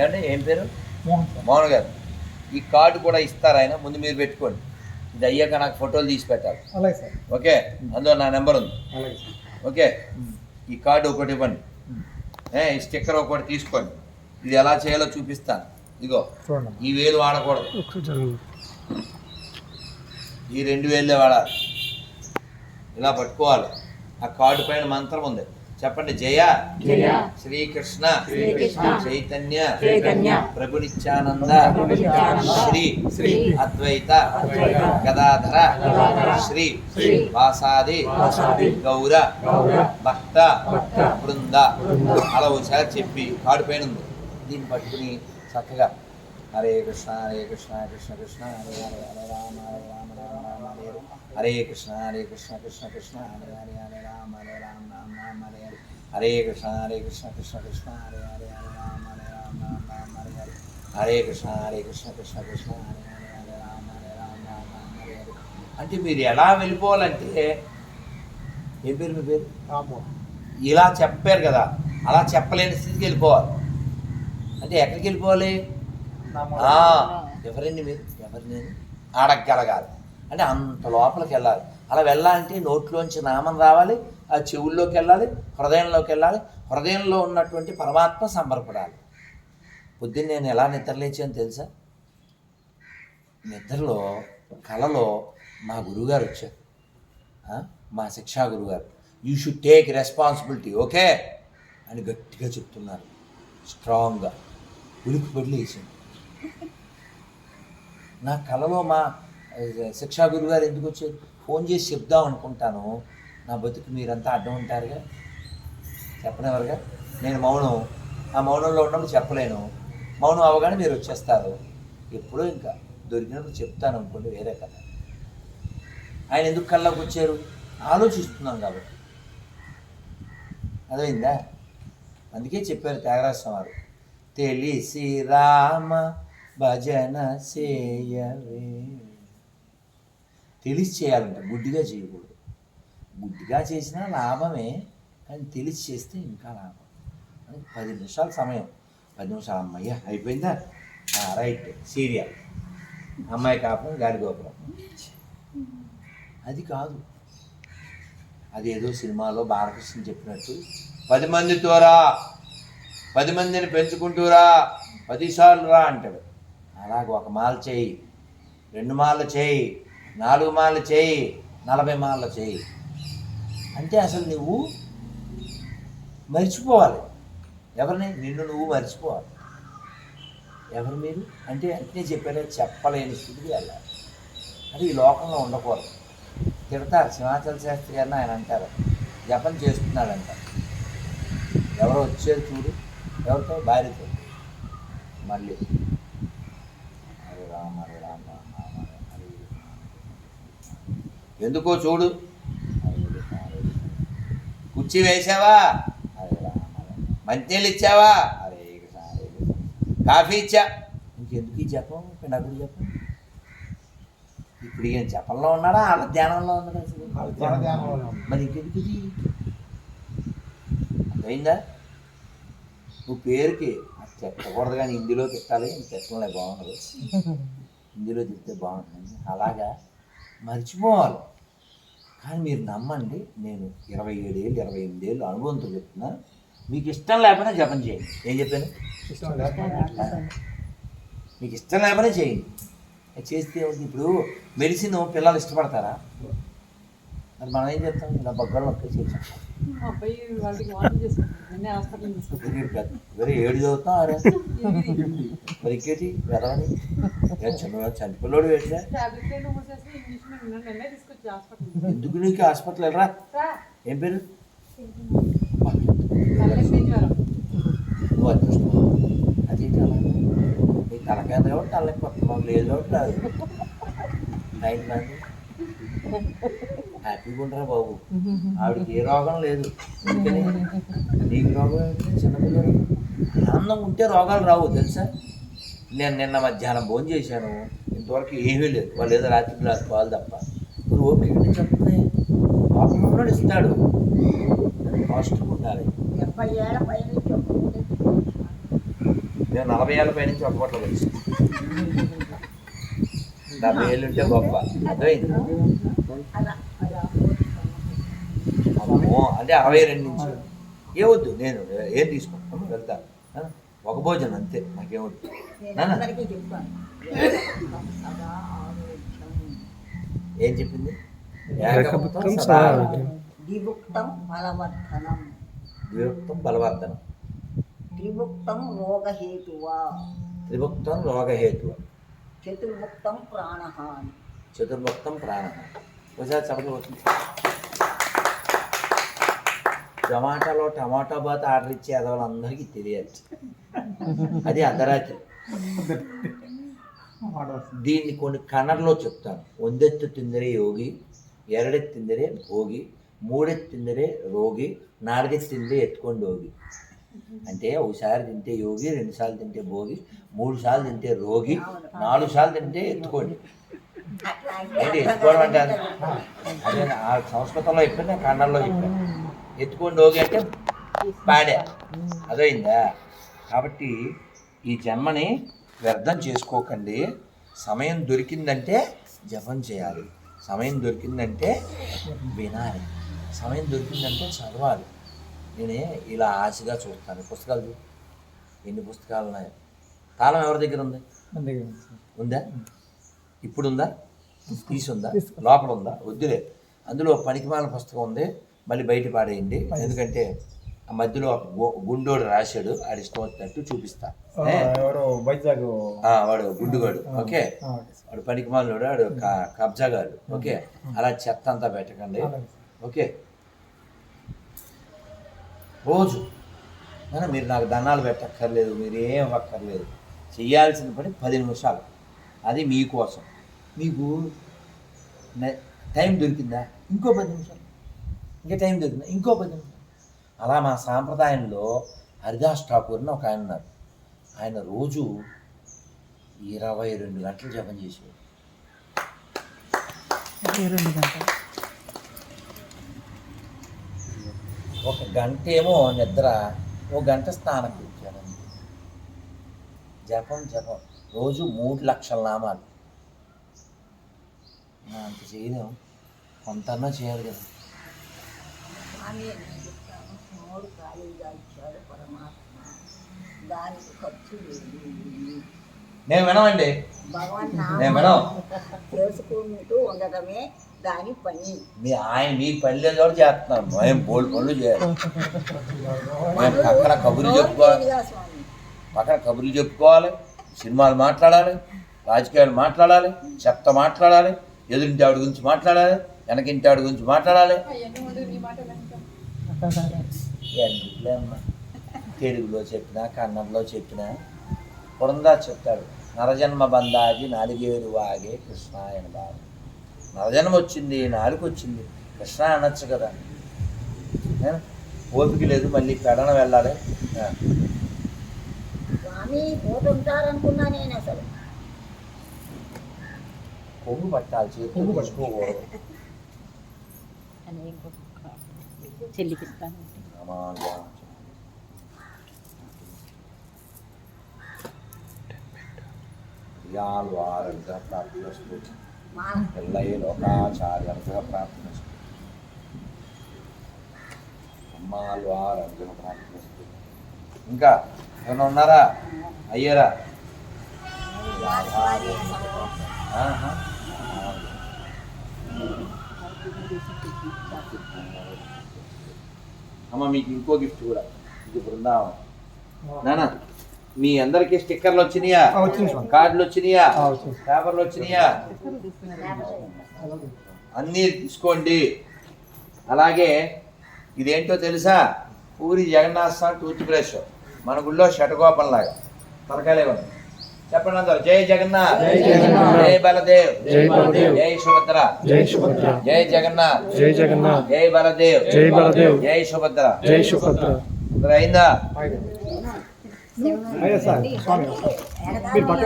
ఏమంటే ఏం పేరు? మోహన్ గారు. ఈ కార్డు కూడా ఇస్తారు ఆయన. ముందు మీరు పెట్టుకోండి. ఇది అయ్యాక నాకు ఫోటోలు తీసి పెట్టాలి. అలాగే సార్. ఓకే? అందులో నా నెంబర్ ఉంది. అలాగే సార్. ఓకే? ఈ కార్డు ఒకటి ఇవ్వండి. ఏ ఈ స్టిక్కర్ ఒకటి తీసుకోండి. ఇది ఎలా చేయాలో చూపిస్తాను. ఇదిగో. చూడండి. ఈ వేలు వాడకూడదు. ఈ రెండు వేలే వాడాలి. ఇలా పట్టుకోవాలి. ఆ కార్డు పైన మంత్రం ఉంది. చెప్పండి జయ జయ శ్రీకృష్ణ శ్రీకృష్ణ చైతన్య చైతన్య ప్రభు నిత్యానంద ప్రభు నిత్యానంద శ్రీ శ్రీ అద్వైత గదాధర శ్రీ వాసాది గౌర భక్త బృంద అలా ఒకసారి చెప్పి కార్డు పైన ఉంది దీన్ని పట్టుకుని చక్కగా హరే కృష్ణ హరే కృష్ణ కృష్ణ కృష్ణ హరే హరే హరే రామ హరే రామ రామ రామ హరే హరే కృష్ణ హరే కృష్ణ కృష్ణ కృష్ణ హరే హరే హరే రామ హరే కృష్ణ హరే కృష్ణ కృష్ణ కృష్ణ హరే హరే హరే రామ హరే రామ రామ రామ హరే హరే. హరే కృష్ణ హరే కృష్ణ కృష్ణ కృష్ణ హరే హరే హరే రామ హరే రామ రామ రామ హరే హరే. అంటే మీరు ఎలా వెళ్ళిపోవాలంటే ఏం పేరు మీ పేరు? రామ్మోహన్ ఇలా చెప్పారు కదా అలా చెప్పలేని స్థితికి వెళ్ళిపోవాలి. అంటే ఎక్కడికి వెళ్ళిపోవాలి? ఎవరండి మీరు? ఎవరు నేను? అంటే అంత లోపలికి వెళ్ళాలి. అలా వెళ్ళాలంటే నోట్లోంచి నామం రావాలి ఆ చెవుల్లోకి వెళ్ళాలి హృదయంలోకి వెళ్ళాలి. హృదయంలో ఉన్నటువంటి పరమాత్మ సంబరపడాలి. పొద్దున్న నేను ఎలా నిద్రలేచాను తెలుసా? నిద్రలో కలలో మా గురువుగారు వచ్చారు. మా శిక్షా గురుగారు. You should take responsibility okay అని గట్టిగా చెప్తున్నారు. స్ట్రాంగ్గా. ఉలికి పడి నా కలలో మా శిక్షా గురుగారు ఎందుకు వచ్చారు? ఫోన్ చేసి చెప్దాం అనుకుంటాను. నా బతుకు మీరంతా అడ్డం ఉంటారుగా? చెప్పనివ్వరుగా నేను మౌనం. ఆ మౌనంలో ఉన్నప్పుడు చెప్పలేను. మౌనం అవగానే మీరు వచ్చేస్తారు. ఎప్పుడూ ఇంకా దొరికినప్పుడు చెప్తాను అనుకోండి వేరే కథ. ఆయన ఎందుకు కళ్ళకు వచ్చారు? ఆలోచిస్తున్నాం కాబట్టి. అదైందా అందుకే చెప్పారు త్యాగరాజస్వామి వారు తెలిసి రామ భజన చేయవే. తెలిసి చేయాలంట గుడ్డిగా చేయకూడదు. గుడ్డిగా చేసినా లాభమే కానీ తెలిసి చేస్తే ఇంకా లాభం. అని పది నిమిషాల సమయం. పది నిమిషాలు అమ్మయ్య అయిపోయిందా? రైట్. సీరియల్ అమ్మాయి కాపురం గాలి గోపురం. అది కాదు. అదేదో సినిమాలో బాలకృష్ణ చెప్పినట్టు పది మందితో రా పది మందిని పెంచుకుంటూరా పదిసార్లు రా అంటాడు. అలాగ ఒక మాల చేయి రెండు మాలు చేయి నాలుగు మాలలు చేయి నలభై మాలలు చేయి. అంటే అసలు నువ్వు మర్చిపోవాలి. ఎవరిని? నిన్ను నువ్వు మర్చిపోవాలి. ఎవరు మీరు? అంటే అంటే చెప్పారే చెప్పలేని స్థితికి వెళ్ళాలి. అది ఈ లోకంలో ఉండకూడదు. తిడతారు. సింహాచల శాస్త్రి గారిని ఆయన అంటారు. జపం చేస్తున్నాడంట. ఎవరో వచ్చేది చూడు. ఎవరితో? భార్యతో. మళ్ళీ. హరే రామ హరే రామ. ఎందుకో చూడు హరే కృష్ణ, హరే కృష్ణ. కుర్చీ వేసావా. మంచినీళ్ళు ఇచ్చావా? కృష్ణ కాఫీ ఇచ్చా. ఇంకెందుకు ఈ జపం? పిన్నకుడు జపం. ఇప్పుడు ఈయన జపంలో ఉన్నాడా? వాళ్ళ ధ్యానంలో ఉన్నాడా అసలు. మరి ఇంకెందుకు ఇది? అర్థమైందా? నువ్వు పేరుకి తిట్టకూడదు కానీ హిందీలో తిట్టాలి. తిట్టలే బాగుండదు. హిందీలో తిడితే బాగుంటుంది. అలాగా? మర్చిపోవాలి. కానీ మీరు నమ్మండి నేను ఇరవై ఏడేళ్ళు ఇరవై ఎనిమిది ఏళ్ళు అనుభవంతో చెప్తున్నా మీకు ఇష్టం లేకపోయినా జపం చేయండి. ఏం చెప్పాను? మీకు ఇష్టం లేకపోయినా చేయండి. అది చేస్తే? ఇప్పుడు మెడిసిన్ పిల్లలు ఇష్టపడతారా? మరి మనం ఏం చేస్తాం? ఇలా బగ్గలు ఒక్క వెరీ ఏడు చదువుతాం అరే మరి ఇంకేటి? ఏ చిన్న చంటి పిల్లోడు వేట్లే ఎందుకు నీకు హాస్పిటల్ రా. ఏం పేరు? నువ్వు అదృష్టం. అలా? నీ తలకాయ కాబట్టి తలకి కొత్త లేదు రాదు. రాదు హ్యాపీగా ఉండరా బాబు? ఆవిడకి ఏ రోగం లేదు. అందుకని నీకు రోగం ఏంటి? చిన్నపిల్లడు ఆనందం ఉంటే రోగాలు రావు తెలుసా? నేను నిన్న మధ్యాహ్నం భోజనం చేశాను ఇంతవరకు ఏమీ లేదు. వాళ్ళు ఏదో రాత్రి గ్లాస్ పాలు తప్ప. ఇప్పుడు ఓపిక ఎక్కడి నుంచి వస్తుంది పాపం ఉన్నాడు ఇస్తాడు. పాజిటివ్ ఉండాలి. మేము నలభై ఏళ్ళ పై నుంచి ఒక పూటలో వచ్చి. డెబ్బై ఏళ్ళు ఉంటే గొప్ప. అర్థమైంది? అంటే అరవై రెండు నుంచి. ఏవద్దు నేను ఏం తీసుకుంటాను? వెళ్తా ఆ? ఒక భోజనం అంతే ఆరోగ్యం ఏం చెప్పింది? ఏకపుత్రం సదారోగ్యం. విభుక్తం బలవర్ధనం. ద్విభక్తం బలవర్ధనం. త్రిభుక్తం రోగహేతువా? త్రిభక్తం రోగహేతు చతుర్భుక్తం ప్రాణహాని. చతుర్భక్తం ప్రాణ ఒకసారి చెప్పలు టమాటాలో టమాటా బాత్ ఆర్డర్ ఇచ్చే అదవాళ్ళందరికీ తెలియాలి. అది అర్ధరాత్రి. దీన్ని కొన్ని కన్నడలో చెప్తాను. ఒందెత్తు తిందరే యోగి ఎరడెత్తు తిందరే భోగి మూడెత్తిందరే రోగి నాలుగెత్తిందరే ఎత్తుకొని రోగి. అంటే ఒకసారి తింటే యోగి రెండుసార్లు తింటే భోగి మూడు సార్లు తింటే రోగి నాలుగు సార్లు తింటే ఎత్తుకోండి. అంటే ఎత్తుకోవడం అంటే అదే? సంస్కృతంలో చెప్పాను కన్నడలో చెప్పాను. ఎత్తుకొని రోగి అంటే పాడే. అదైందా? కాబట్టి ఈ జన్మని వ్యర్థం చేసుకోకండి. సమయం దొరికిందంటే జపం చేయాలి. సమయం దొరికిందంటే వినాలి. సమయం దొరికిందంటే చదవాలి. నేనే ఇలా ఆశగా చూస్తాను పుస్తకాలు చూ. ఎన్ని పుస్తకాలు ఉన్నాయి? తాళం ఎవరి దగ్గర ఉంది? ఉందా ఇప్పుడు ఉందా? తీసి ఉందా లోపల ఉందా? వద్దులే. అందులో పనికిమాల పుస్తకం ఉంది. మళ్ళీ బయట పాడేయండి. ఎందుకంటే ఆ మధ్యలో గుండోడు రాశాడు. ఆడి ఇష్టం వచ్చినట్టు చూపిస్తా. వాడు గుండుగాడు. ఓకే? వాడు పనికిమాలినోడు వాడు క- కబ్జాగాడు ఓకే? అలా చెత్త అంతా పెట్టకండి. ఓకే? రోజు. మీరు నాకు దండాలు పెట్టక్కర్లేదు మీరు ఏం అక్కర్లేదు చేయాల్సిన పని పది నిమిషాలు. అది మీకోసం మీకు టైం దొరికిందా? ఇంకో పది నిమిషాలు. ఇంకా టైం దొరికిందా ఇంకో పది నిమిషాలు అలా మా సాంప్రదాయంలో హరిదాస్ ఠాకూర్ అని ఒక ఆయన ఉన్నారు. ఆయన రోజు ఇరవై రెండు గంటలు జపం చేసేవాడు. ఒక గంట ఏమో నిద్ర ఒక గంట స్నానం కూర్చోడం జపం జపం. రోజు మూడు లక్షల నామాలు. అంత చేయలేం కొంతన్నా చేయాలి కదా. అని నేను చెప్తాను మూడు ఖాళీగా ఇచ్చాడు పరమాత్మ. దానికి ఖర్చు లేదు. నేను వినమండి భగవాన్ నేను వినం దాని పని. మీ ఆయన మీ పని లేదు కూడా చేస్తున్నాం మేము బోల్డ్ పనులు చేయాలి. మేము పక్కన కబుర్లు చెప్పుకోవాలి. పక్కన కబుర్లు చెప్పుకోవాలి. సినిమాలు మాట్లాడాలి. రాజకీయాలు మాట్లాడాలి. చెత్త మాట్లాడాలి. ఎదురింటి ఆవిడ గురించి మాట్లాడాలి. వెనకింటి ఆవిడ గురించి మాట్లాడాలి. ఎందుకులే అమ్మా తెలుగులో చెప్పినా కన్నడలో చెప్పినా పురందా చెప్తాడు నరజన్మ బందాగి నాలుగేరు వాగే కృష్ణ ఆయన బాబు. నరజన్మ వచ్చింది నాలుగు వచ్చింది కృష్ణ అనొచ్చు కదా? ఓపిక లేదు మళ్ళీ పెడన వెళ్ళాలి. నేను అసలు. కొంగు పట్టాలి చేతులు పట్టుకోకూడదు చెల్లికిస్తాను రామానుజా. ప్రాప్తిరస్తు మా ప్రాప్తిరస్తు ఇంకా ఏమైనా ఉన్నారా అయ్యారా ఆహా. అమ్మ మీకు ఇంకో గిఫ్ట్ కూడా. ఇది బృందావనం. నానా మీ అందరికి స్టిక్కర్లు వచ్చినాయా. కార్డులు వచ్చినాయా. పేపర్లు వచ్చినాయా? అన్నీ తీసుకోండి. అలాగే ఇదేంటో తెలుసా? పూరి జగన్నాథ స్వామి టూత్ బ్రష్ మన గుళ్ళో షటగోపం లాగా తలకాయలేవండి చెప్పండి అందరు. జై జగన్నాథ్. జై బలదేవ్. జై బలదేవ్. జై సుభద్ర. జై సుభద్ర. జై జగన్నాథ్. జై జగన్నాథ్. జై బలదేవ్. జై బలదేవ్. జై సుభద్ర. జై సుభద్ర. అయిందా?